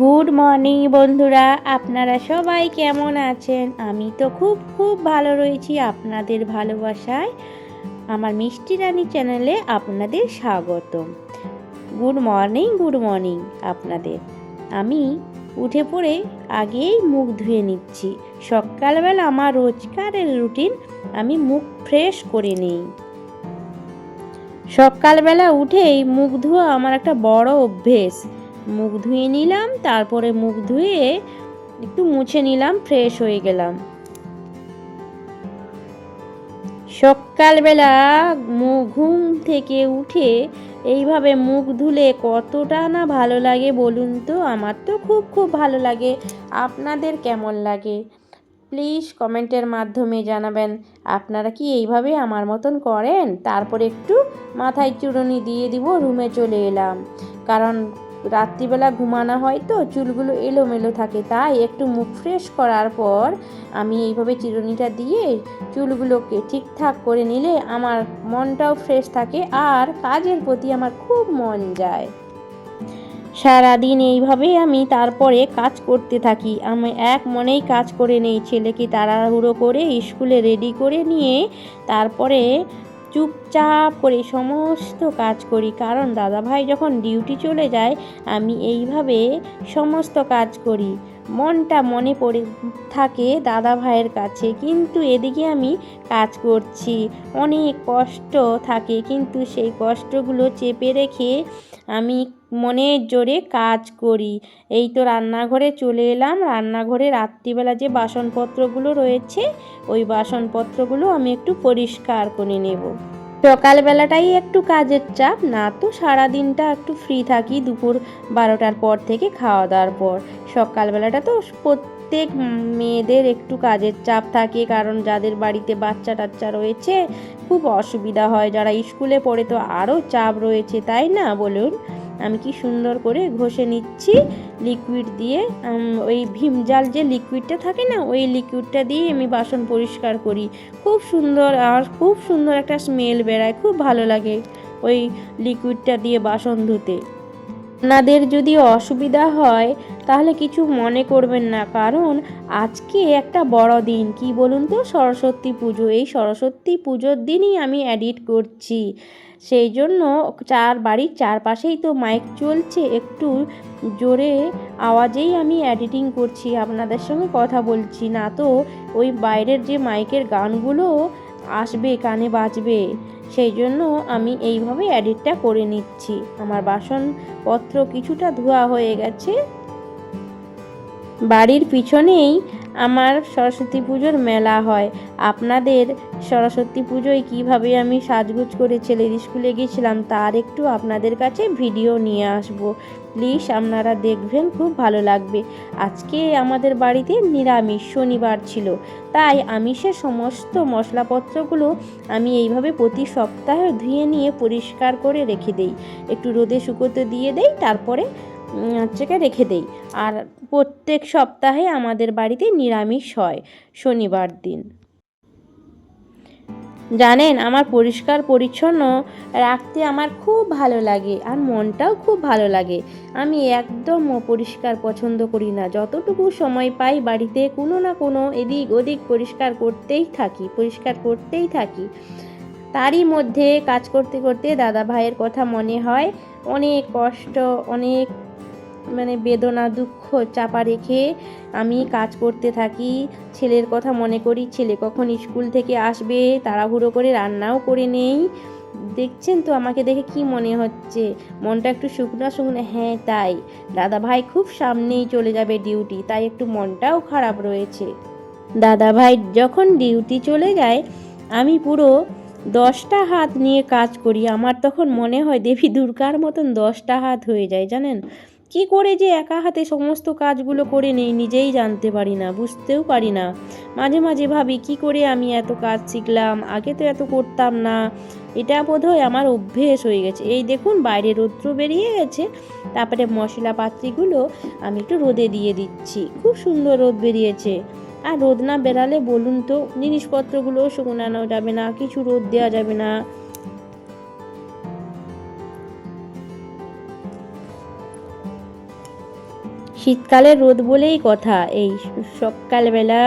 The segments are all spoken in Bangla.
গুড মর্নিং বন্ধুরা। আপনারা সবাই কেমন আছেন? আমি তো খুব খুব ভালো রয়েছি আপনাদের ভালোবাসায়। আমার মিষ্টি রানী চ্যানেলে আপনাদের স্বাগতম। গুড মর্নিং গুড মর্নিং আপনাদের। আমি উঠে পড়ে আগেই মুখ ধুয়ে নিচ্ছি। সকালবেলা আমার রোজকারের রুটিন আমি মুখ ফ্রেশ করে নিই। সকালবেলা উঠেই মুখ ধোয়া আমার একটা বড় অভ্যেস। মুখ ধুয়ে নিলাম, তারপরে মুখ ধুয়ে একটু মুছে নিলাম ফ্রেশ হয়ে গেলাম। সকালবেলা ঘুম থেকে উঠে এইভাবে মুখ ধুলে কতটা না ভালো লাগে বলুন তো? আমার তো খুব খুব ভালো লাগে। আপনাদের কেমন লাগে? প্লিজ কমেন্টের মাধ্যমে জানাবেন, আপনারা কি এইভাবে আমার মতন করেন? তারপর একটু মাথায় চুড়নি দিয়ে দিব, রুমে চলে এলাম। কারণ রাত্রিবেলা ঘুমানো হয় তো, চুলগুলো এলোমেলো থাকে। তাই একটু মুখ ফ্রেশ করার পর আমি এইভাবে চিরুনিটা দিয়ে চুলগুলোকে ঠিকঠাক করে নিলে আমার মনটাও ফ্রেশ থাকে আর কাজের প্রতি আমার খুব মন যায়। সারাদিন এইভাবেই আমি তারপরে কাজ করতে থাকি। আমি এক মনেই কাজ করে নেই। ছেলেকে তাড়াহুড়ো করে স্কুলে রেডি করে নিয়ে তারপরে চুপচাপ করে সমস্ত কাজ করি। কারণ দাদাভাই যখন ডিউটি চলে যায়, আমি এইভাবে সমস্ত কাজ করি। মনটা মনে পড়ে থাকে দাদা ভাইয়ের কাছে। কিন্তু এদিকে আমি কাজ করছি। অনেক কষ্ট থাকে, কিন্তু সেই কষ্টগুলো চেপে রেখে আমি মনের জোরে কাজ করি। এই তো রান্নাঘরে চলে এলাম। রান্নাঘরে রাত্রিবেলা যে বাসনপত্রগুলো রয়েছে, ওই বাসনপত্রগুলো আমি একটু পরিষ্কার করে নেব। সকালবেলাটাই একটু কাজের চাপ, না তো সারা দিনটা একটু ফ্রি থাকি দুপুর বারোটার পর থেকে খাওয়া দাওয়ার পর। সকালবেলাটা তো প্রত্যেক মেয়েদের একটু কাজের চাপ থাকে, কারণ যাদের বাড়িতে বাচ্চা টাচ্চা রয়েছে, খুব অসুবিধা হয়। যারা স্কুলে পড়ে তো আরও চাপ রয়েছে, তাই না বলুন? আমি কি সুন্দর করে ঘষে নিচ্ছি লিকুইড দিয়ে। ওই ভীম জাল যে লিকুইডটা থাকে না, ওই লিকুইডটা দিয়ে আমি বাসন পরিষ্কার করি। খুব সুন্দর আর খুব সুন্দর একটা স্মেল বেড়ায়, খুব ভালো লাগে ওই লিকুইডটা দিয়ে বাসন ধুতে। আপনাদের যদি অসুবিধা হয়, তাহলে কিছু মনে করবেন না। কারণ আজকে একটা বড় দিন। কি বলুন তো? সরস্বতী পুজো। এই সরস্বতী পুজোর দিনই আমি এডিট করছি। সেই জন্য চার বাড়ির চারপাশেই তো মাইক চলছে। একটু জোরে আওয়াজেই আমি এডিটিং করছি। আপনাদের সঙ্গে কথা বলছি। না তো ওই বাইরের যে মাইকের গানগুলো আসবে, কানে বাজবে। সেই জন্য আমি এইভাবে অ্যাডিটটা করে নিচ্ছি। আমার বাসনপত্র কিছুটা ধোয়া হয়ে গেছে। বাড়ির পিছনেই আমার সরস্বতী পুজোর মেলা হয়। আপনাদের সরস্বতী পুজোয় কীভাবে আমি সাজগুজ করে ছেলের স্কুলে গেছিলাম তার একটু আপনাদের কাছে ভিডিও নিয়ে আসব। প্লিজ আপনারা দেখবেন, খুব ভালো লাগবে। আজকে আমাদের বাড়িতে নিরামিষ শনিবার ছিল, তাই আমিষের সমস্ত মশলাপত্রগুলো আমি এইভাবে প্রতি সপ্তাহে ধুয়ে নিয়ে পরিষ্কার করে রেখে দেই। একটু রোদে শুকোতে দিয়ে দেই, তারপরে হচ্ছে রেখে দেই। আর প্রত্যেক সপ্তাহে আমাদের বাড়িতে নিরামিষ হয় শনিবার দিন। জানেন, আমার পরিষ্কার পরিচ্ছন্ন রাখতে আমার খুব ভালো লাগে আর মনটাও খুব ভালো লাগে। আমি একদম পরিষ্কার পছন্দ করি না। যতটুকু সময় পাই বাড়িতে কোনো না কোনো এদিক ওদিক পরিষ্কার করতেই থাকি, পরিষ্কার করতেই থাকি। তারই মধ্যে কাজ করতে করতে দাদা ভাইয়ের কথা মনে হয়, অনেক কষ্ট, অনেক মানে বেদনা, দুঃখ চাপা রেখে আমি কাজ করতে থাকি। ছেলের কথা মনে করি, ছেলে কখন স্কুল থেকে আসবে, তাড়াহুড়ো করে রান্নাও করে নেই। দেখছেন তো আমাকে দেখে কি মনে হচ্ছে? মনটা একটু শুকনো শুকনো হ্যাঁ তাই। দাদা ভাই খুব সামনেই চলে যাবে ডিউটি, তাই একটু মনটাও খারাপ রয়েছে। দাদা ভাই যখন ডিউটি চলে যায়, আমি পুরো দশটা হাত নিয়ে কাজ করি। আমার তখন মনে হয় দেবী দুর্গার মতন দশটা হাত হয়ে যায়, জানেন? কি করে যে একা হাতে সমস্ত কাজগুলো করে নেই নিজেই জানতে পারি না, বুঝতেও পারি না। মাঝে মাঝে ভাবি, কি করে আমি এত কাজ শিখলাম? আগে তো এত করতাম না। এটা বোধহয় আমার অভ্যেস হয়ে গেছে। এই দেখুন, বাইরে রৌদ্র বেরিয়ে গেছে। তারপরে মশলা পাত্রিগুলো আমি একটু রোদে দিয়ে দিচ্ছি। খুব সুন্দর রোদ বেরিয়েছে। আর রোদ না বেরালে বলুন তো জিনিসপত্রগুলোও শুকনানো যাবে না, কিছু রোদ দেওয়া যাবে না। শীতকালের রোদ বলেই কথা। এই সকালবেলা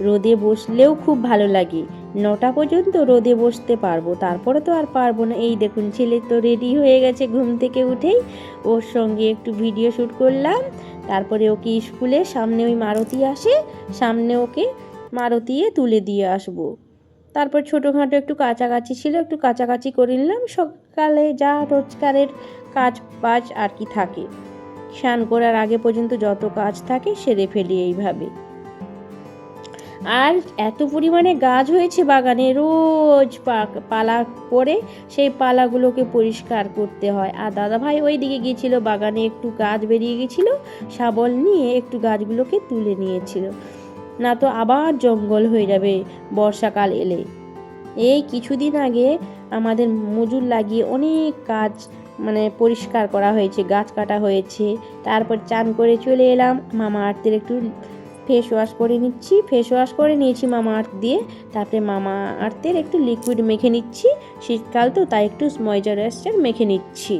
রোদে বসলেও খুব ভালো লাগে। নটা পর্যন্ত রোদে বসতে পারব, তারপরে তো আর পারব না। এই দেখুন, ছেলে তো রেডি হয়ে গেছে ঘুম থেকে উঠেই। ওর সঙ্গে একটু ভিডিও শ্যুট করলাম। তারপরে ওকে স্কুলে, সামনে ওই মারুতি আসে, সামনে ওকে মারুতিয়ে তুলে দিয়ে আসব। তারপর ছোটোখাটো একটু কাছাকাছি ছিল, একটু কাছাকাছি করে নিলাম। সকালে যা রোজগারের কাজ বাজ আর কি থাকে। স্নান করার আগে পর্যন্ত যত কাজ থাকে সেরে ফেলি এইভাবে। আর এত পরিমাণে গাছ হয়েছে বাগানে, রোজ পালা করে সেই পালাগুলোকে পরিষ্কার করতে হয়। আর দাদা ভাই ওই দিকে গিয়েছিল, বাগানে একটু গাছ বেরিয়ে গেছিল শাবল নিয়ে একটু গাছগুলোকে তুলে নিয়েছিল। না তো আবার জঙ্গল হয়ে যাবে বর্ষাকাল এলে। এই কিছুদিন আগে আমাদের মজুর লাগিয়ে অনেক কাজ মানে পরিষ্কার করা হয়েছে, গাছ কাটা হয়েছে। তারপর চান করে চলে এলাম। মামা আর্থের একটু ফেস ওয়াশ করে নিচ্ছি ফেস ওয়াশ করে নিয়েছি মামা আর্থ দিয়ে। তারপরে মামা আর্থের একটু লিকুইড মেখে নিচ্ছি। শীতকাল তো, তাই একটু ময়শ্চারাইজার মেখে নিচ্ছি।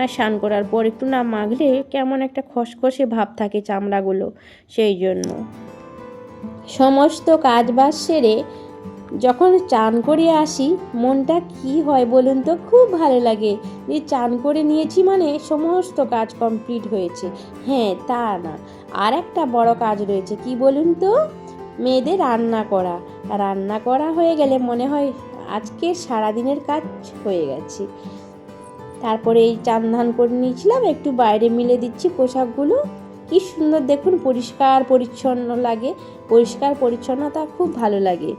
আর স্নান করার পর একটু না মাখলে কেমন একটা খসখসে ভাব থাকে চামড়াগুলো, সেই জন্য। সমস্ত কাজ বাজ সেরে যখন চান করে আসি, মনটা কি হয় বলুন তো? খুব ভালো লাগে। যে চান করে নিয়েছি মানে সমস্ত কাজ কমপ্লিট হয়েছে। হ্যাঁ তা না। আর একটা বড় কাজ রয়েছে, কি বলুন তো? মেয়েদের রান্না করা। রান্না করা হয়ে গেলে মনে হয় আজকের সারাদিনের কাজ হয়ে গেছে। তারপরে এই চান ধান করে নিয়েছিলাম, একটু বাইরে মিলে দিচ্ছি পোশাকগুলো। কি সুন্দর দেখুন, পরিষ্কার পরিচ্ছন্ন লাগে। পরিষ্কার পরিচ্ছন্নতা খুব ভালো লাগে।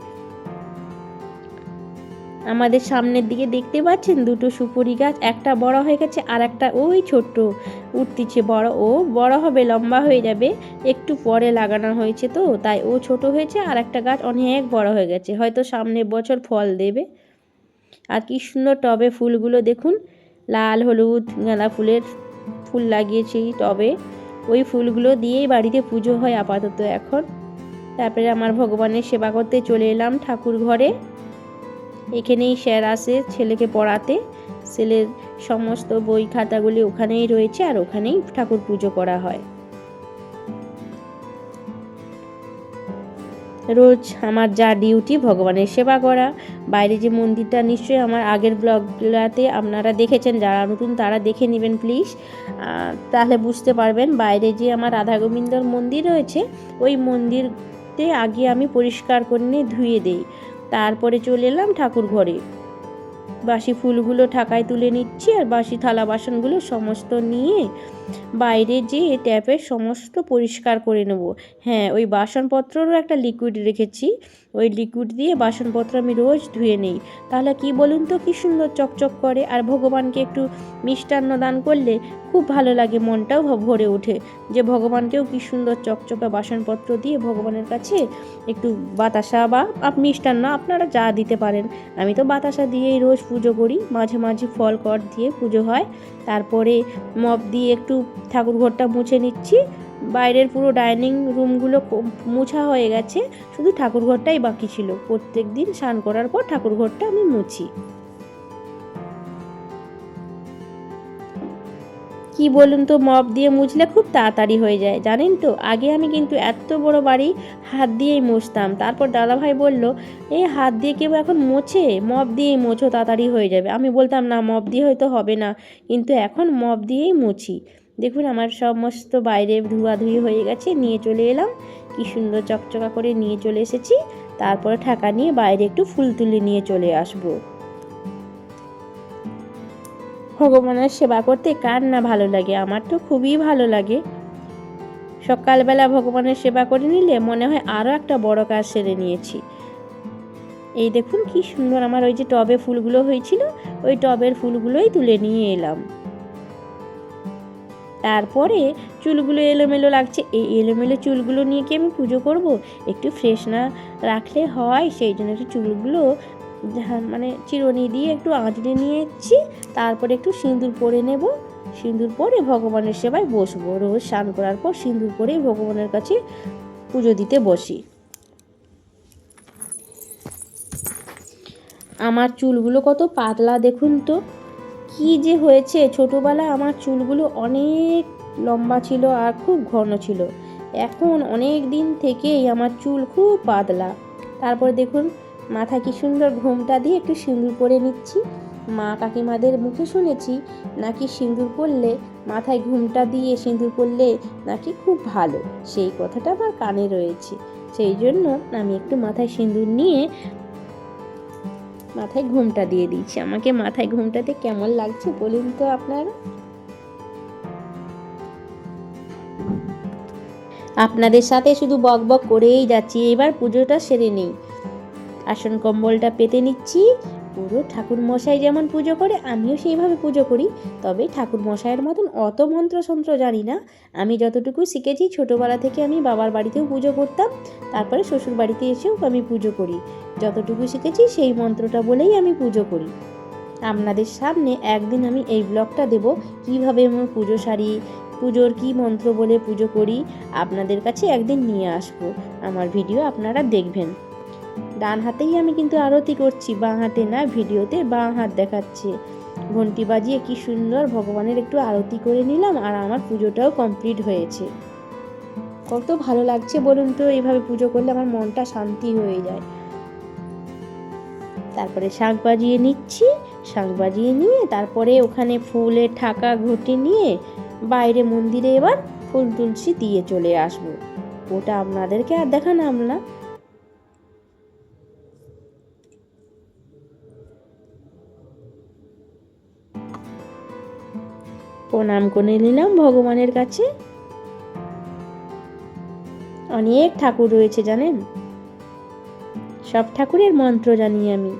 আমাদের সামনের দিকে দেখতে পাচ্ছেন? দুটো সুপুরি গাছ, একটা বড় হয়ে গেছে আর একটা ওই ছোট্ট। উঠতিছে বড়, ও বড় হবে, লম্বা হয়ে যাবে। একটু পরে লাগানো হয়েছে তো, তাই ও ছোট হয়েছে আর একটা গাছ অনেক বড় হয়ে গেছে। হয়তো সামনের বছর ফল দেবে। আর কি সুন্দর টবে ফুলগুলো দেখুন। লাল, হলুদ, গাঁদা ফুলের ফুল লাগিয়েছি টবে। ওই ফুলগুলো দিয়েই বাড়িতে পুজো হয় আপাতত এখন। তারপরে আমার ভগবানের সেবা করতে চলে এলাম ঠাকুর ঘরে। এখানেই স্যার আসে ছেলেকে পড়াতে। ছেলের সমস্ত বই খাতাগুলি ওখানেই রয়েছে আর ওখানেই ঠাকুর পুজো করা হয়। রোজ আমার যা ডিউটি, ভগবানের সেবা করা। বাইরে যে মন্দিরটা, নিশ্চয়ই আমার আগের ব্লগগুলোতে আপনারা দেখেছেন, যারা নতুন তারা দেখে নেবেন প্লিজ তাহলে বুঝতে পারবেন, বাইরে যে আমার রাধা গোবিন্দর মন্দির রয়েছে, ওই মন্দিরতে আগে আমি পরিষ্কার করে নিয়ে ধুয়ে দিই। তারপরে চলে এলাম ঠাকুর ঘরে। বাসি ফুলগুলো ঠাকায় তুলে নিচ্ছি আর বাসি থালা বাসনগুলো সমস্ত নিয়ে বাইরে যেয়ে ট্যাপের সমস্ত পরিষ্কার করে নেব। হ্যাঁ ওই বাসনপত্ররও একটা লিকুইড রেখেছি। ওই লিকুইড দিয়ে বাসনপত্র আমি রোজ ধুয়ে নিই। তাহলে কি বলুন তো, কী সুন্দর চকচক করে? আর ভগবানকে একটু মিষ্টান্ন দান করলে খুব ভালো লাগে, মনটাও ভরে ওঠে। যে ভগবানকেও কী সুন্দর চকচকে বাসনপত্র দিয়ে ভগবানের কাছে একটু বাতাসা বা আপ মিষ্টান্ন আপনারা যা দিতে পারেন। আমি তো বাতাসা দিয়েই রোজ পুজো করি। মাঝে মাঝে ফল কর দিয়ে পুজো হয়। তারপরে মপ দিয়ে একটু ঠাকুর ঘরটা মুছে নিচ্ছি। বাইরের পুরো ডাইনিং রুমগুলো মুছা হয়ে গেছে। শুধু ঠাকুর ঘরটাই বাকি ছিল। প্রত্যেক দিন স্নান করার পর ঠাকুর ঘরটা আমি মুছি। কি বলুন তো মপ দিয়ে মুছলে খুব তাড়াতাড়ি হয়ে যায়, জানেন তো? আগে আমি কিন্তু এত বড় বাড়ি হাত দিয়েই মুছতাম। তারপর দাদাভাই বলল এই হাত দিয়ে কেউ এখন মোছে? মপ দিয়েই মোছো, তাড়াতাড়ি হয়ে যাবে। আমি বলতাম, না মপ দিয়ে হয়তো হবে না। কিন্তু এখন মপ দিয়েই মুছি। দেখুন আমার সমস্ত বাইরে ধুয়াধুয়ি হয়ে গেছে, নিয়ে চলে এলাম। কি সুন্দর চকচকা করে নিয়ে চলে এসেছি। তারপরে ঠাকা নিয়ে বাইরে একটু ফুল তুলে নিয়ে চলে আসব। ভগবানের সেবা করতে কার না ভালো লাগে? আমার তো খুবই ভালো লাগে। সকালবেলা ভগবানের সেবা করে নিলে মনে হয় আরও একটা বড় কাজ সেরে নিয়েছি। এই দেখুন কি সুন্দর আমার ওই যে টবে ফুলগুলো হয়েছিল, ওই টবের ফুলগুলোই তুলে নিয়ে এলাম। তারপরে চুলগুলো এলোমেলো লাগছে। এই এলোমেলো চুলগুলো নিয়ে কি আমি পুজো করব? একটু ফ্রেশ না রাখলে হয়, সেই জন্য একটু চুলগুলো মানে চিরুনি দিয়ে একটু আঁচড়ে নিয়ে এসেছি তারপরে একটু সিঁদুর পরে নেব। সিঁদুর পরে ভগবানের সেবায় বসবো। রোজ স্নান করার পর সিঁদুর পরেই ভগবানের কাছে পুজো দিতে বসি। আমার চুলগুলো কত পাতলা দেখুন তো। কি যে হয়েছে? ছোটোবেলা আমার চুলগুলো অনেক লম্বা ছিল আর খুব ঘন ছিল। এখন অনেক দিন থেকেই আমার চুল খুব পাতলা। তারপর দেখুন, মাথা কি সুন্দর ঘোমটা দিয়ে একটু সিঁদুর পরে নিচ্ছি। মা কাকিমাদের মুখে শুনেছি, নাকি সিঁদুর পরলে, মাথায় ঘুমটা দিয়ে সিঁদুর পরলে নাকি খুব ভালো। সেই কথাটা আমার কানে রয়েছে। সেই জন্য আমি একটু মাথায় সিঁদুর নিয়ে মাথায় ঘুমটা দিয়ে দিচ্ছি আমাকে মাথায় ঘুমটাতে কেমন লাগছে বলুন তো আপনারা? আপনাদের সাথে শুধু বক বক করেই যাচ্ছি, এবার পুজোটা সেরে নেই। আসন কম্বলটা পেতে নিচ্ছি পুরো ঠাকুর মশাই যেমন পুজো করে, আমিও সেইভাবে পুজো করি। তবে ঠাকুর মশাইয়ের মতন অত মন্ত্রসন্ত্র জানি না। আমি যতটুকু শিখেছি, ছোটোবেলা থেকে আমি বাবার বাড়িতেও পুজো করতাম। তারপরে শ্বশুর বাড়িতে এসেও আমি পুজো করি। যতটুকু শিখেছি, সেই মন্ত্রটা বলেই আমি পুজো করি। আপনাদের সামনে একদিন আমি এই ব্লগটা দেব, কীভাবে আমি পুজো সারি, পুজোর কি মন্ত্র বলে পুজো করি, আপনাদের কাছে একদিন নিয়ে আসব। আমার ভিডিও আপনারা দেখবেন। ডান হাতেই আমি কিন্তু আরতি করছি, বাঁ হাতে না ভিডিওতে, বাঁ হাত দেখাচ্ছে। ঘন্টি বাজিয়ে কি সুন্দর ভগবানের একটু আরতি করে নিলাম আর আমার পুজোটাও কমপ্লিট হয়েছে। কত ভালো লাগছে বলুন তো, এইভাবে পুজো করলে আমার মনটা শান্তি হয়ে যায়। তারপরে শাঁখ বাজিয়ে নিচ্ছি শাঁখ বাজিয়ে নিয়ে তারপরে ওখানে ফুলের ঠাকা ঘটি নিয়ে বাইরে মন্দিরে এবার ফুল তুলসী দিয়ে চলে আসব। ওটা আপনাদেরকে আর দেখালাম না প্রণাম করে নিলাম ভগবানের কাছে। অনেক ঠাকুর রয়েছে, জানেন? সব ঠাকুরের মন্ত্র জানি আমি।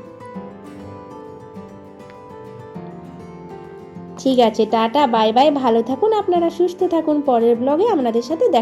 ঠিক আছে, টাটা, বাই বাই, ভালো থাকুন, আপনারা সুস্থ থাকুন, পরের ব্লগে আপনাদের সাথে দেখা